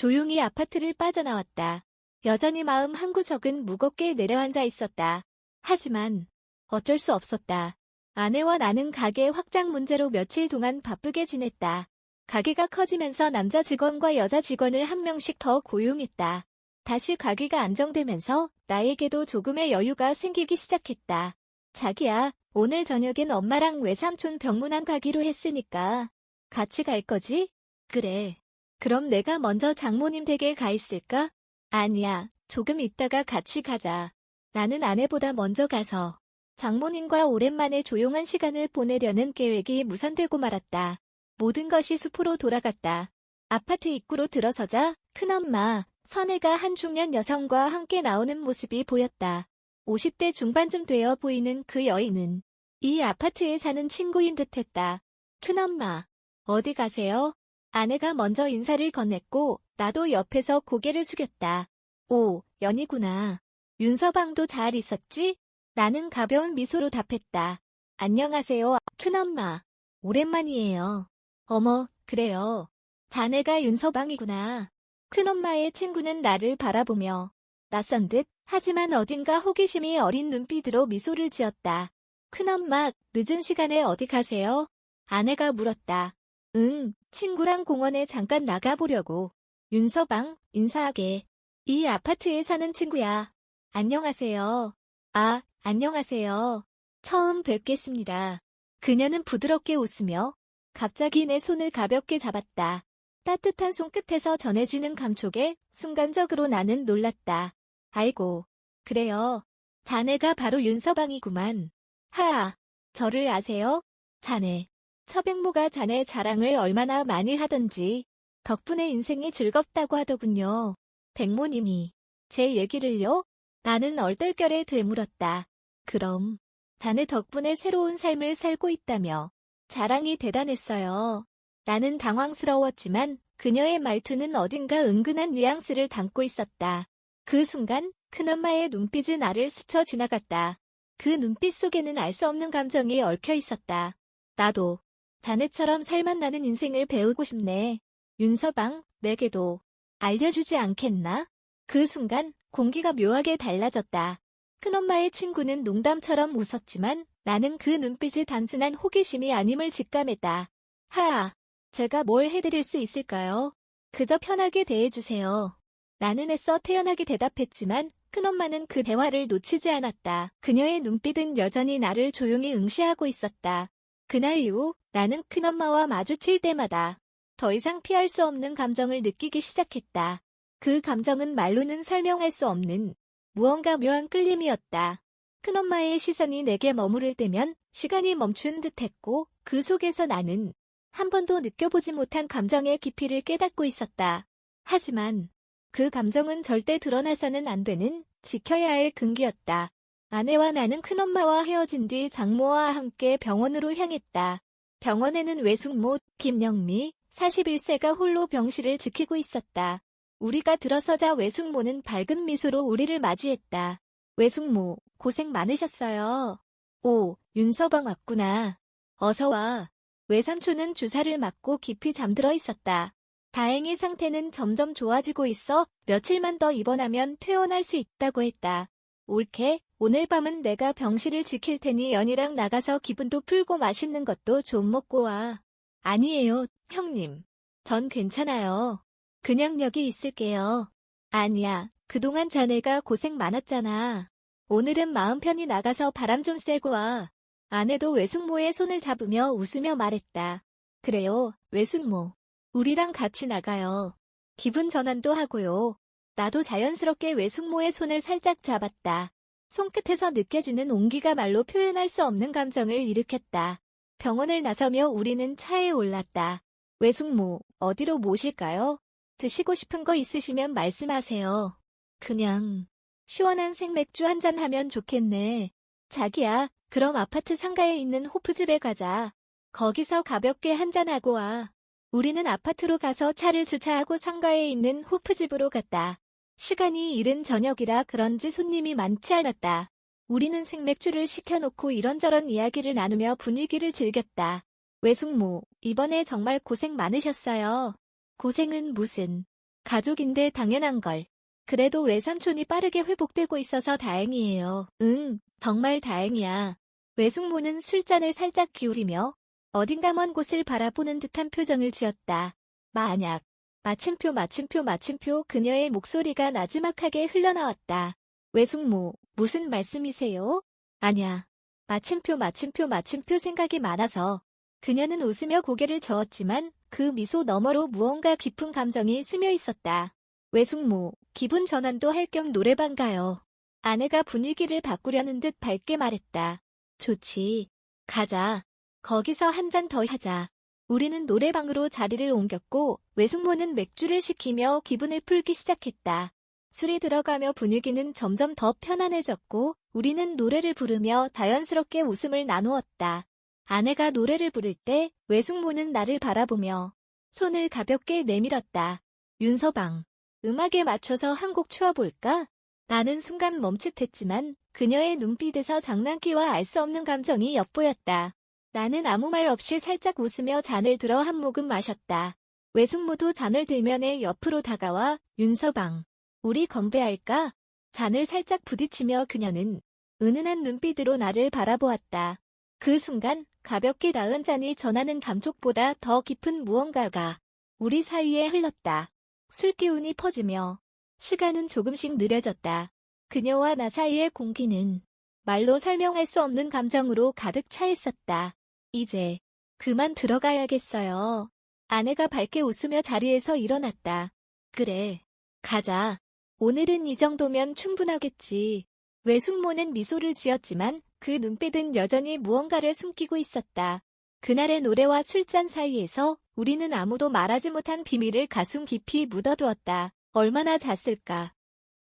조용히 아파트를 빠져나왔다. 여전히 마음 한구석은 무겁게 내려앉아 있었다. 하지만 어쩔 수 없었다. 아내와 나는 가게 확장 문제로 며칠 동안 바쁘게 지냈다. 가게가 커지면서 남자 직원과 여자 직원을 한 명씩 더 고용했다. 다시 가게가 안정되면서 나에게도 조금의 여유가 생기기 시작했다. 자기야, 오늘 저녁엔 엄마랑 외삼촌 병문안 가기로 했으니까 같이 갈 거지? 그래. 그럼 내가 먼저 장모님 댁에 가 있을까? 아니야, 조금 있다가 같이 가자. 나는 아내보다 먼저 가서 장모님과 오랜만에 조용한 시간을 보내려는 계획이 무산되고 말았다. 모든 것이 숲으로 돌아갔다. 아파트 입구로 들어서자 큰엄마, 선혜가 한 중년 여성과 함께 나오는 모습이 보였다. 50대 중반쯤 되어 보이는 그 여인은 이 아파트에 사는 친구인 듯했다. 큰엄마, 어디 가세요? 아내가 먼저 인사를 건넸고 나도 옆에서 고개를 숙였다. 오, 연이구나. 윤서방도 잘 있었지? 나는 가벼운 미소로 답했다. 안녕하세요, 큰엄마. 오랜만이에요. 어머, 그래요. 자네가 윤서방이구나. 큰엄마의 친구는 나를 바라보며 낯선 듯 하지만 어딘가 호기심이 어린 눈빛으로 미소를 지었다. 큰엄마, 늦은 시간에 어디 가세요? 아내가 물었다. 응, 친구랑 공원에 잠깐 나가보려고. 윤서방, 인사하게. 이 아파트에 사는 친구야. 안녕하세요. 아, 안녕하세요. 처음 뵙겠습니다. 그녀는 부드럽게 웃으며 갑자기 내 손을 가볍게 잡았다. 따뜻한 손끝에서 전해지는 감촉에 순간적으로 나는 놀랐다. 아이고, 그래요. 자네가 바로 윤서방이구만. 하아, 저를 아세요? 자네. 처백모가 자네 자랑을 얼마나 많이 하던지 덕분에 인생이 즐겁다고 하더군요. 백모님이 제 얘기를요? 나는 얼떨결에 되물었다. 그럼 자네 덕분에 새로운 삶을 살고 있다며 자랑이 대단했어요. 나는 당황스러웠지만 그녀의 말투는 어딘가 은근한 뉘앙스를 담고 있었다. 그 순간 큰엄마의 눈빛이 나를 스쳐 지나갔다. 그 눈빛 속에는 알 수 없는 감정이 얽혀 있었다. 나도 자네처럼 살맛나는 인생을 배우고 싶네. 윤서방, 내게도 알려주지 않겠나? 그 순간 공기가 묘하게 달라졌다. 큰엄마의 친구는 농담처럼 웃었지만 나는 그 눈빛이 단순한 호기심이 아님을 직감했다. 하아, 제가 뭘 해드릴 수 있을까요? 그저 편하게 대해주세요. 나는 애써 태연하게 대답했지만 큰엄마는 그 대화를 놓치지 않았다. 그녀의 눈빛은 여전히 나를 조용히 응시하고 있었다. 그날 이후 나는 큰엄마와 마주칠 때마다 더 이상 피할 수 없는 감정을 느끼기 시작했다. 그 감정은 말로는 설명할 수 없는 무언가 묘한 끌림이었다. 큰엄마의 시선이 내게 머무를 때면 시간이 멈춘 듯했고 그 속에서 나는 한 번도 느껴보지 못한 감정의 깊이를 깨닫고 있었다. 하지만 그 감정은 절대 드러나서는 안 되는 지켜야 할 금기였다. 아내와 나는 큰엄마와 헤어진 뒤 장모와 함께 병원으로 향했다. 병원에는 외숙모 김영미 41세가 홀로 병실을 지키고 있었다. 우리가 들어서자 외숙모는 밝은 미소로 우리를 맞이했다. 외숙모, 고생 많으셨어요. 오, 윤서방 왔구나. 어서 와. 외삼촌은 주사를 맞고 깊이 잠들어 있었다. 다행히 상태는 점점 좋아지고 있어 며칠만 더 입원하면 퇴원할 수 있다고 했다. 옳게, 오늘 밤은 내가 병실을 지킬 테니 연이랑 나가서 기분도 풀고 맛있는 것도 좀 먹고 와. 아니에요, 형님. 전 괜찮아요. 그냥 여기 있을게요. 아니야, 그동안 자네가 고생 많았잖아. 오늘은 마음 편히 나가서 바람 좀 쐬고 와. 아내도 외숙모의 손을 잡으며 웃으며 말했다. 그래요, 외숙모. 우리랑 같이 나가요. 기분 전환도 하고요. 나도 자연스럽게 외숙모의 손을 살짝 잡았다. 손끝에서 느껴지는 온기가 말로 표현할 수 없는 감정을 일으켰다. 병원을 나서며 우리는 차에 올랐다. 외숙모, 어디로 모실까요? 드시고 싶은 거 있으시면 말씀하세요. 그냥 시원한 생맥주 한 잔 하면 좋겠네. 자기야, 그럼 아파트 상가에 있는 호프집에 가자. 거기서 가볍게 한 잔하고 와. 우리는 아파트로 가서 차를 주차하고 상가에 있는 호프집으로 갔다. 시간이 이른 저녁이라 그런지 손님이 많지 않았다. 우리는 생맥주를 시켜놓고 이런저런 이야기를 나누며 분위기를 즐겼다. 외숙모, 이번에 정말 고생 많으셨어요. 고생은 무슨. 가족인데 당연한 걸. 그래도 외삼촌이 빠르게 회복되고 있어서 다행이에요. 응, 정말 다행이야. 외숙모는 술잔을 살짝 기울이며 어딘가 먼 곳을 바라보는 듯한 표정을 지었다. 만약, 마침표 마침표 마침표 그녀의 목소리가 나지막하게 흘러나왔다. 외숙모, 무슨 말씀이세요? 아냐. 마침표 마침표 마침표 생각이 많아서. 그녀는 웃으며 고개를 저었지만 그 미소 너머로 무언가 깊은 감정이 스며 있었다. 외숙모, 기분 전환도 할 겸 노래방 가요. 아내가 분위기를 바꾸려는 듯 밝게 말했다. 좋지. 가자. 거기서 한 잔 더 하자. 우리는 노래방으로 자리를 옮겼고 외숙모는 맥주를 시키며 기분을 풀기 시작했다. 술이 들어가며 분위기는 점점 더 편안해졌고 우리는 노래를 부르며 자연스럽게 웃음을 나누었다. 아내가 노래를 부를 때 외숙모는 나를 바라보며 손을 가볍게 내밀었다. 윤서방, 음악에 맞춰서 한 곡 추어볼까? 나는 순간 멈칫했지만 그녀의 눈빛에서 장난기와 알 수 없는 감정이 엿보였다. 나는 아무 말 없이 살짝 웃으며 잔을 들어 한 모금 마셨다. 외숙모도 잔을 들며 내 옆으로 다가와 윤서방, 우리 건배할까? 잔을 살짝 부딪히며 그녀는 은은한 눈빛으로 나를 바라보았다. 그 순간 가볍게 닿은 잔이 전하는 감촉보다 더 깊은 무언가가 우리 사이에 흘렀다. 술기운이 퍼지며 시간은 조금씩 느려졌다. 그녀와 나 사이의 공기는 말로 설명할 수 없는 감정으로 가득 차 있었다. 이제 그만 들어가야겠어요. 아내가 밝게 웃으며 자리에서 일어났다. 그래, 가자. 오늘은 이 정도면 충분하겠지. 외숙모는 미소를 지었지만 그 눈빛은 여전히 무언가를 숨기고 있었다. 그날의 노래와 술잔 사이에서 우리는 아무도 말하지 못한 비밀을 가슴 깊이 묻어두었다. 얼마나 잤을까.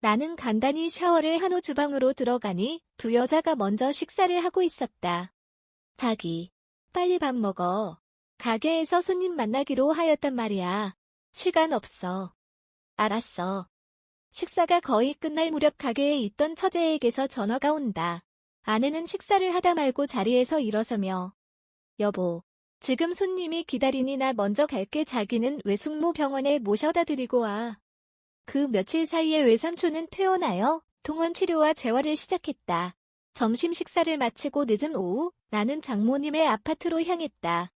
나는 간단히 샤워를 한 후 주방으로 들어가니 두 여자가 먼저 식사를 하고 있었다. 자기, 빨리 밥 먹어. 가게에서 손님 만나기로 하였단 말이야. 시간 없어. 알았어. 식사가 거의 끝날 무렵 가게에 있던 처제에게서 전화가 온다. 아내는 식사를 하다 말고 자리에서 일어서며 여보, 지금 손님이 기다리니 나 먼저 갈게 자기는 외숙모 병원에 모셔다 드리고 와. 그 며칠 사이에 외삼촌은 퇴원하여 통원 치료와 재활을 시작했다. 점심 식사를 마치고 늦은 오후 나는 장모님의 아파트로 향했다.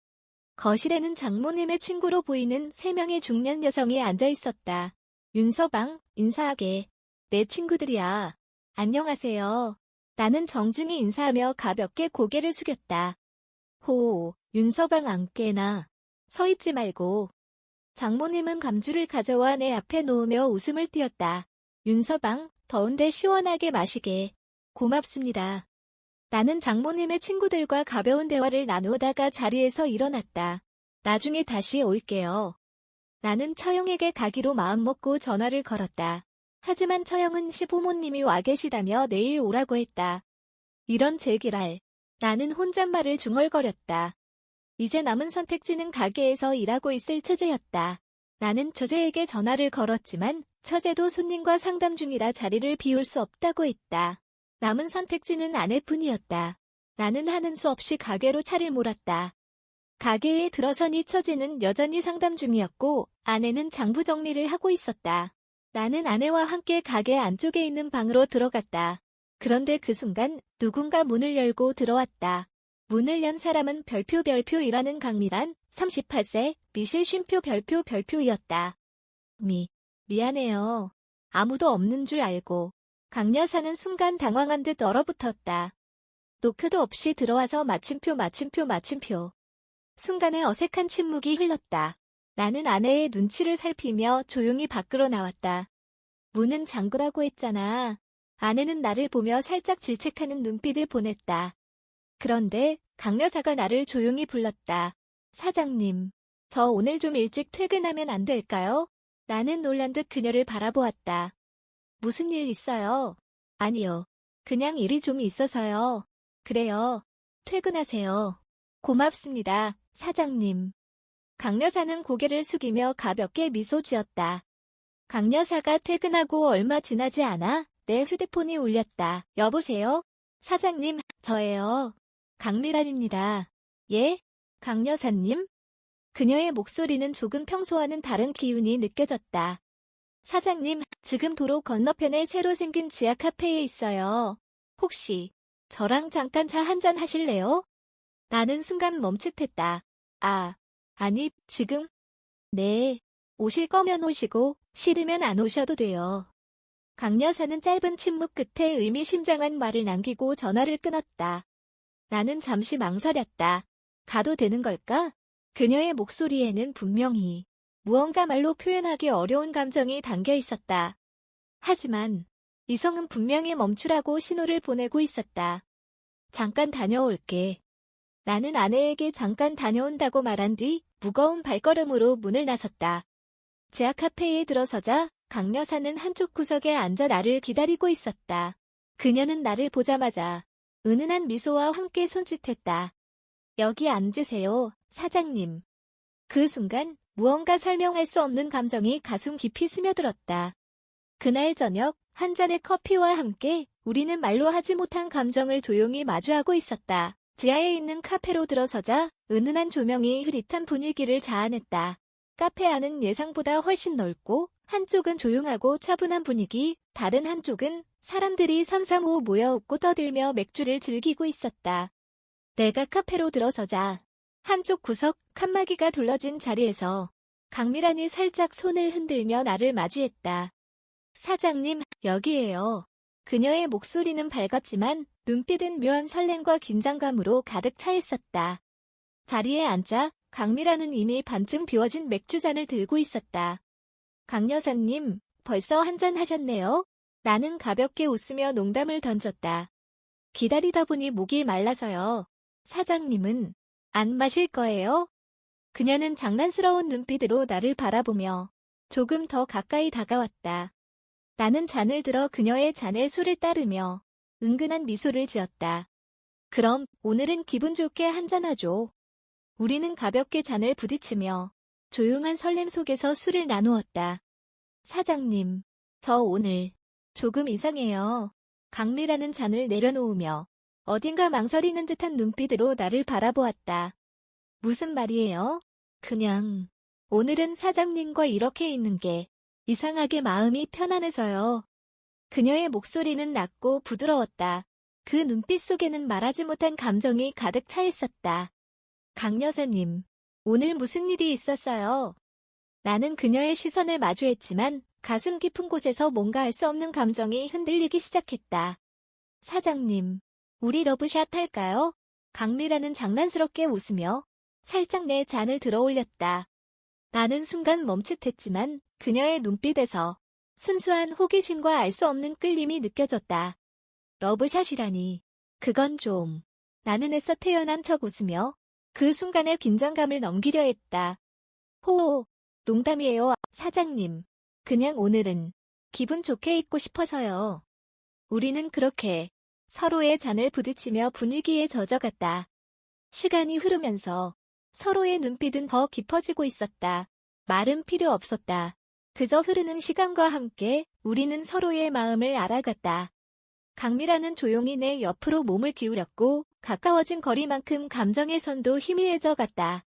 거실에는 장모님의 친구로 보이는 세 명의 중년 여성이 앉아 있었다. 윤서방, 인사하게. 내 친구들이야. 안녕하세요. 나는 정중히 인사하며 가볍게 고개를 숙였다. 호, 윤서방 안 깨나. 서 있지 말고. 장모님은 감주를 가져와 내 앞에 놓으며 웃음을 띄었다. 윤서방, 더운데 시원하게 마시게. 고맙습니다. 나는 장모님의 친구들과 가벼운 대화를 나누다가 자리에서 일어났다. 나중에 다시 올게요. 나는 처영에게 가기로 마음먹고 전화를 걸었다. 하지만 처영은 시부모님이 와 계시다며 내일 오라고 했다. 이런 제기랄. 나는 혼잣말을 중얼거렸다. 이제 남은 선택지는 가게에서 일하고 있을 처제였다. 나는 처제에게 전화를 걸었지만 처제도 손님과 상담 중이라 자리를 비울 수 없다고 했다. 남은 선택지는 아내뿐이었다. 나는 하는 수 없이 가게로 차를 몰았다. 가게에 들어서니 처제는 여전히 상담 중이었고 아내는 장부 정리를 하고 있었다. 나는 아내와 함께 가게 안쪽에 있는 방으로 들어갔다. 그런데 그 순간 누군가 문을 열고 들어왔다. 문을 연 사람은 별표 별표이라는 강미란 38세 미실 쉼표 별표 별표이었다. 미, 미안해요. 아무도 없는 줄 알고. 강 여사는 순간 당황한 듯 얼어붙었다. 노크도 없이 들어와서 마침표 마침표 마침표. 순간에 어색한 침묵이 흘렀다. 나는 아내의 눈치를 살피며 조용히 밖으로 나왔다. 문은 잠그라고 했잖아. 아내는 나를 보며 살짝 질책하는 눈빛을 보냈다. 그런데 강 여사가 나를 조용히 불렀다. 사장님, 저 오늘 좀 일찍 퇴근하면 안 될까요? 나는 놀란 듯 그녀를 바라보았다. 무슨 일 있어요? 아니요. 그냥 일이 좀 있어서요. 그래요. 퇴근하세요. 고맙습니다, 사장님. 강 여사는 고개를 숙이며 가볍게 미소 지었다. 강 여사가 퇴근하고 얼마 지나지 않아 내 휴대폰이 울렸다. 여보세요? 사장님, 저예요. 강미란입니다. 예? 강 여사님? 그녀의 목소리는 조금 평소와는 다른 기운이 느껴졌다. 사장님, 지금 도로 건너편에 새로 생긴 지하 카페에 있어요. 혹시 저랑 잠깐 차 한잔 하실래요? 나는 순간 멈칫했다. 아, 아니, 지금? 네, 오실 거면 오시고, 싫으면 안 오셔도 돼요. 강 여사는 짧은 침묵 끝에 의미심장한 말을 남기고 전화를 끊었다. 나는 잠시 망설였다. 가도 되는 걸까? 그녀의 목소리에는 분명히 무언가 말로 표현하기 어려운 감정이 담겨 있었다. 하지만 이성은 분명히 멈추라고 신호를 보내고 있었다. 잠깐 다녀올게. 나는 아내에게 잠깐 다녀온다고 말한 뒤 무거운 발걸음으로 문을 나섰다. 지하 카페에 들어서자 강 여사는 한쪽 구석에 앉아 나를 기다리고 있었다. 그녀는 나를 보자마자 은은한 미소와 함께 손짓했다. 여기 앉으세요, 사장님. 그 순간 무언가 설명할 수 없는 감정이 가슴 깊이 스며들었다. 그날 저녁 한 잔의 커피와 함께 우리는 말로 하지 못한 감정을 조용히 마주하고 있었다. 지하에 있는 카페로 들어서자 은은한 조명이 흐릿한 분위기를 자아냈다. 카페 안은 예상보다 훨씬 넓고 한쪽은 조용하고 차분한 분위기, 다른 한쪽은 사람들이 삼삼오오 모여 웃고 떠들며 맥주를 즐기고 있었다. 내가 카페로 들어서자 한쪽 구석 칸막이가 둘러진 자리에서 강미란이 살짝 손을 흔들며 나를 맞이했다. 사장님, 여기에요. 그녀의 목소리는 밝았지만 눈빛은 묘한 설렘과 긴장감으로 가득 차 있었다. 자리에 앉자 강미라는 이미 반쯤 비워진 맥주잔을 들고 있었다. 강 여사님, 벌써 한 잔 하셨네요? 나는 가볍게 웃으며 농담을 던졌다. 기다리다 보니 목이 말라서요. 사장님은 안 마실 거예요? 그녀는 장난스러운 눈빛으로 나를 바라보며 조금 더 가까이 다가왔다. 나는 잔을 들어 그녀의 잔에 술을 따르며 은근한 미소를 지었다. 그럼 오늘은 기분 좋게 한잔하죠. 우리는 가볍게 잔을 부딪히며 조용한 설렘 속에서 술을 나누었다. 사장님, 저 오늘 조금 이상해요. 강미라는 잔을 내려놓으며 어딘가 망설이는 듯한 눈빛으로 나를 바라보았다. 무슨 말이에요? 그냥 오늘은 사장님과 이렇게 있는 게 이상하게 마음이 편안해서요. 그녀의 목소리는 낮고 부드러웠다. 그 눈빛 속에는 말하지 못한 감정이 가득 차 있었다. 강 여사님, 오늘 무슨 일이 있었어요? 나는 그녀의 시선을 마주했지만 가슴 깊은 곳에서 뭔가 알 수 없는 감정이 흔들리기 시작했다. 사장님, 우리 러브샷 할까요? 강미라는 장난스럽게 웃으며 살짝 내 잔을 들어 올렸다. 나는 순간 멈칫했지만 그녀의 눈빛에서 순수한 호기심과 알 수 없는 끌림이 느껴졌다. 러브샷이라니. 그건 좀. 나는 애써 태어난 척 웃으며 그 순간의 긴장감을 넘기려 했다. 호호, 농담이에요, 사장님. 그냥 오늘은 기분 좋게 있고 싶어서요. 우리는 그렇게 서로의 잔을 부딪히며 분위기에 젖어갔다. 시간이 흐르면서 서로의 눈빛은 더 깊어지고 있었다. 말은 필요 없었다. 그저 흐르는 시간과 함께 우리는 서로의 마음을 알아갔다. 강미라는 조용히 내 옆으로 몸을 기울였고 가까워진 거리만큼 감정의 선도 희미해져 갔다.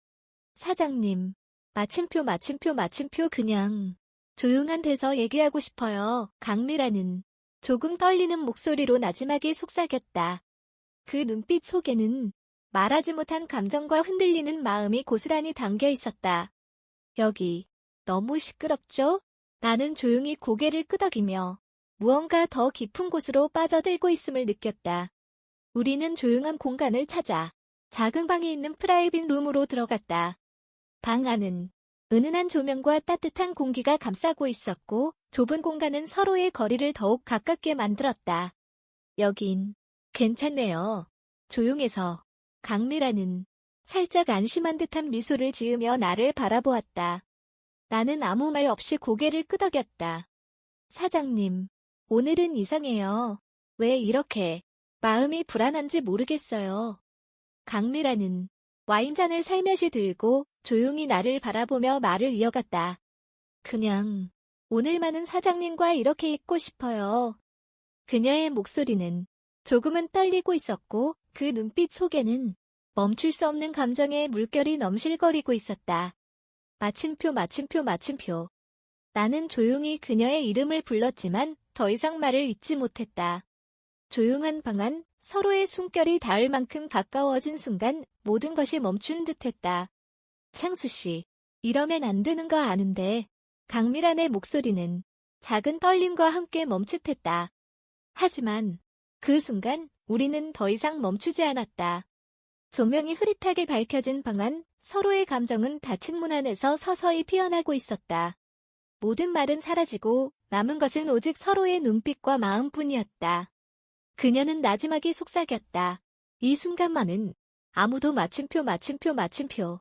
사장님, 마침표 마침표 마침표 그냥 조용한 데서 얘기하고 싶어요. 강미라는 조금 떨리는 목소리로 나지막이 속삭였다. 그 눈빛 속에는 말하지 못한 감정과 흔들리는 마음이 고스란히 담겨 있었다. 여기 너무 시끄럽죠? 나는 조용히 고개를 끄덕이며 무언가 더 깊은 곳으로 빠져들고 있음을 느꼈다. 우리는 조용한 공간을 찾아 작은 방에 있는 프라이빗 룸으로 들어갔다. 방 안은 은은한 조명과 따뜻한 공기가 감싸고 있었고 좁은 공간은 서로의 거리를 더욱 가깝게 만들었다. 여긴 괜찮네요. 조용해서 강미라는 살짝 안심한 듯한 미소를 지으며 나를 바라보았다. 나는 아무 말 없이 고개를 끄덕였다. 사장님, 오늘은 이상해요. 왜 이렇게 마음이 불안한지 모르겠어요. 강미라는 와인잔을 살며시 들고 조용히 나를 바라보며 말을 이어갔다. 그냥 오늘만은 사장님과 이렇게 있고 싶어요. 그녀의 목소리는 조금은 떨리고 있었고 그 눈빛 속에는 멈출 수 없는 감정의 물결이 넘실거리고 있었다. 마침표 마침표 마침표. 나는 조용히 그녀의 이름을 불렀지만 더 이상 말을 잇지 못했다. 조용한 방 안 서로의 숨결이 닿을 만큼 가까워진 순간 모든 것이 멈춘 듯했다. 창수 씨, 이러면 안 되는 거 아는데. 강미란의 목소리는 작은 떨림과 함께 멈칫했다. 하지만 그 순간 우리는 더 이상 멈추지 않았다. 조명이 흐릿하게 밝혀진 방 안 서로의 감정은 닫힌 문 안에서 서서히 피어나고 있었다. 모든 말은 사라지고 남은 것은 오직 서로의 눈빛과 마음뿐이었다. 그녀는 나지막이 속삭였다. 이 순간만은 아무도 마침표 마침표 마침표